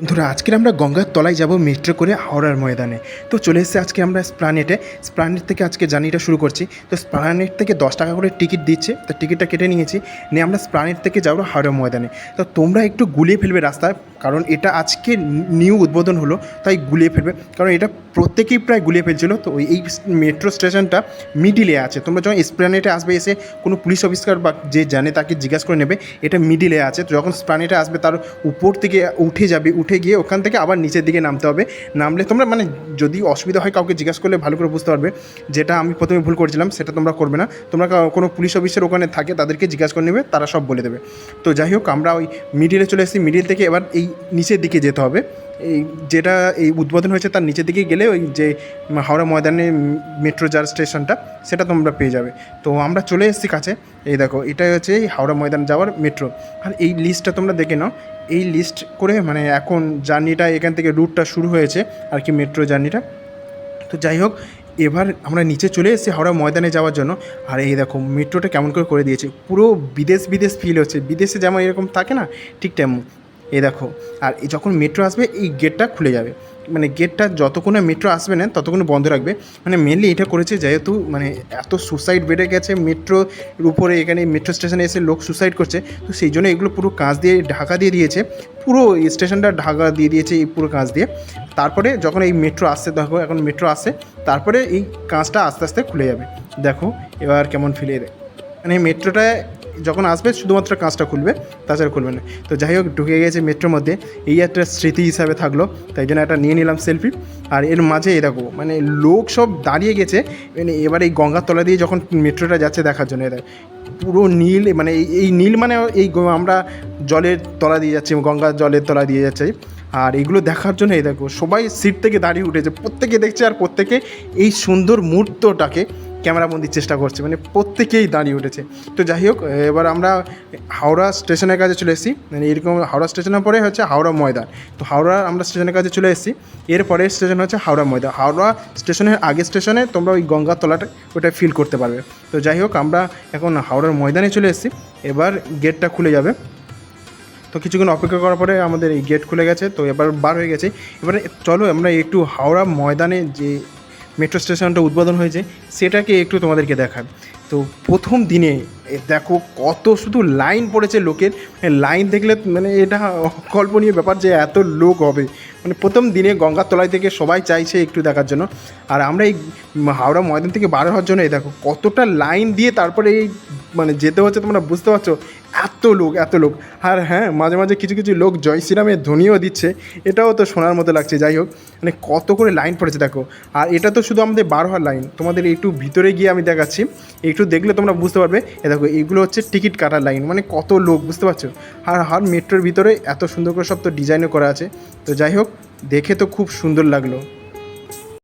বন্ধুরা আজকে আমরা গঙ্গার তলায় যাব মেট্রো করে হাওড়ার ময়দানে। তো চলে এসেছে আজকে আমরা স্প্লানেটে স্প্লানেট থেকে আজকে জার্নিটা শুরু করছি। তো স্প্লানেট থেকে দশ টাকা করে টিকিট দিচ্ছে। তো টিকিটটা কেটে নিয়েছি। নিয়ে আমরা স্প্লানেট থেকে যাব হাওড়া ময়দানে। তো তোমরা একটু গুলিয়ে ফেলবে রাস্তায়। কারণ এটা আজকে নিউ উদ্বোধন হলো, তাই গুলিয়ে ফেলবে। কারণ এটা প্রত্যেকেই প্রায় গুলিয়ে ফেলছিল। তো ওই এই মেট্রো স্টেশনটা মিডিলে আছে। তোমরা যখন স্প্লানেটে আসবে, এসে কোনো পুলিশ অফিসার বা যে জানে তাকে জিজ্ঞাসা করে নেবে, এটা মিডিলে আছে। তো যখন স্প্লানেটে আসবে, তার উপর থেকে উঠে যাবে, উঠে গিয়ে ওখান থেকে আবার নিচের দিকে নামতে হবে। নামলে তোমরা মানে যদি অসুবিধা হয় কাউকে জিজ্ঞাসা করলে ভালো করে বুঝতে পারবে। যেটা আমি প্রথমে ভুল করেছিলাম, সেটা তোমরা করবে না। তোমরা কোনো পুলিশ অফিসার ওখানে থাকে, তাদেরকে জিজ্ঞাসা করে নেবে, তারা সব বলে দেবে। তো যাই হোক, আমরা ওই মিডিলে চলে এসেছি। মিডিল থেকে এবার এই নিচের দিকে যেতে হবে। এই যেটা এই উদ্বোধন হয়েছে তার নিচের দিকে গেলে ওই যে হাওড়া ময়দানে মেট্রো যার স্টেশনটা, সেটা তোমরা পেয়ে যাবে। তো আমরা চলে এসেছি কাছে। এই দেখো, এটাই হচ্ছে এই হাওড়া ময়দান যাওয়ার মেট্রো। আর এই লিস্টটা তোমরা দেখে নাও। এই লিস্ট করে মানে এখন জার্নিটা, এখান থেকে রুটটা শুরু হয়েছে আর কি মেট্রো জার্নিটা। তো যাই হোক, এবার আমরা নিচে চলে এসেছি হাওড়া ময়দানে যাওয়ার জন্য। আর এই দেখো, মেট্রোটা কেমন করে করে দিয়েছে। পুরো বিদেশ বিদেশ ফিল হচ্ছে। বিদেশে যেমন এরকম থাকে না, ঠিক তেমন। এই দেখো, আর যখন মেট্রো আসবে, এই গেটটা খুলে যাবে। মানে গেটটা যতক্ষণে মেট্রো আসবে না, ততক্ষণ বন্ধ রাখবে। মানে মেনলি এটা করেছে যেহেতু মানে এত সুসাইড বেড়ে গেছে মেট্রোর উপরে, এখানে মেট্রো স্টেশনে এসে লোক সুসাইড করছে। তো সেই জন্য এগুলো পুরো কাঁচ দিয়ে, ঢাকা দিয়ে দিয়েছে। পুরো স্টেশনটা ঢাকা দিয়ে দিয়েছে এই পুরো কাঁচ দিয়ে। তারপরে যখন এই মেট্রো আসছে, দেখো এখন মেট্রো আসে তারপরে এই কাঁচটা আস্তে আস্তে খুলে যাবে। দেখো, এবার কেমন ফিলে মানে মেট্রোটা যখন আসবে, শুধুমাত্র কাঁচটা খুলবে, তাছাড়া খুলবে না। তো যাই হোক, ঢুকে গেছে মেট্রোর মধ্যে। এই একটা স্মৃতি হিসাবে থাকল, তাই জন্য একটা নিয়ে নিলাম সেলফি আর এর মাঝে দেখো মানে লোক সব দাঁড়িয়ে গেছে মানে এবার এই গঙ্গার তলা দিয়ে যখন মেট্রোটা যাচ্ছে দেখার জন্য এদের পুরো নীল মানে এই নীল মানে এই আমরা জলের তলা দিয়ে যাচ্ছি, গঙ্গার জলের তলা দিয়ে যাচ্ছি। আর এগুলো দেখার জন্য এই দেখো, সবাই সিট থেকে দাঁড়িয়ে উঠেছে, প্রত্যেকে দেখছে আর প্রত্যেকে এই সুন্দর মুহূর্তটাকে ক্যামেরাবন্দির চেষ্টা করছে মানে প্রত্যেকেই দাঁড়িয়ে উঠেছে। তো যাই হোক, এবার আমরা হাওড়া স্টেশনের কাছে চলে এসেছি। মানে এরকম হাওড়া স্টেশনের পরে হচ্ছে হাওড়া ময়দান। তো হাওড়া আমরা স্টেশনের কাছে চলে এসেছি। এরপরে স্টেশন হচ্ছে হাওড়া ময়দান। হাওড়া স্টেশনের আগে স্টেশনে তোমরা ওই গঙ্গার তলাটা ওটা ফিল করতে পারবে। তো যাই হোক, আমরা এখন হাওড়ার ময়দানে চলে এসেছি। এবার গেটটা খুলে যাবে। তো কিছুক্ষণ অপেক্ষা করার পরে আমাদের এই গেট খুলে গেছে। তো এবার বার হয়ে গেছে। এবারে চলো, আমরা একটু হাওড়া ময়দানে যে মেট্রো স্টেশনটা উদ্বোধন হয়েছে, সেটাকে একটু তোমাদেরকে দেখান তো প্রথম দিনে দেখো কত শুধু লাইন পড়েছে লোকের লাইন দেখলে মানে এটা অকল্পনীয় ব্যাপার যে এত লোক হবে। মানে প্রথম দিনে গঙ্গার তলায় থেকে সবাই চাইছে একটু দেখার জন্য। আর আমরা এই হাওড়া ময়দান থেকে বার হওয়ার জন্য, এই দেখো কতটা লাইন দিয়ে তারপরে এই মানে যেতে হচ্ছে তোমরা বুঝতে পারছ এত লোক এত লোক। আর হ্যাঁ মাঝে মাঝে কিছু কিছু লোক জয় শ্রীরামের ধ্বনিও দিচ্ছে। এটাও তো শোনার মতো লাগছে। যাই হোক মানে কত করে লাইন পড়েছে দেখো। আর এটা তো শুধু আমাদের বার হওয়ার লাইন। তোমাদের একটু ভিতরে গিয়ে আমি দেখাচ্ছি। একটু দেখলে তোমরা বুঝতে পারবে। এ দেখো এইগুলো হচ্ছে টিকিট কাটার লাইন। মানে কত লোক, বুঝতে পারছ? আর হার মেট্রোর ভিতরে এত সুন্দর করে সব তো ডিজাইনও করা আছে। তো যাই হোক, দেখে তো খুব সুন্দর লাগল।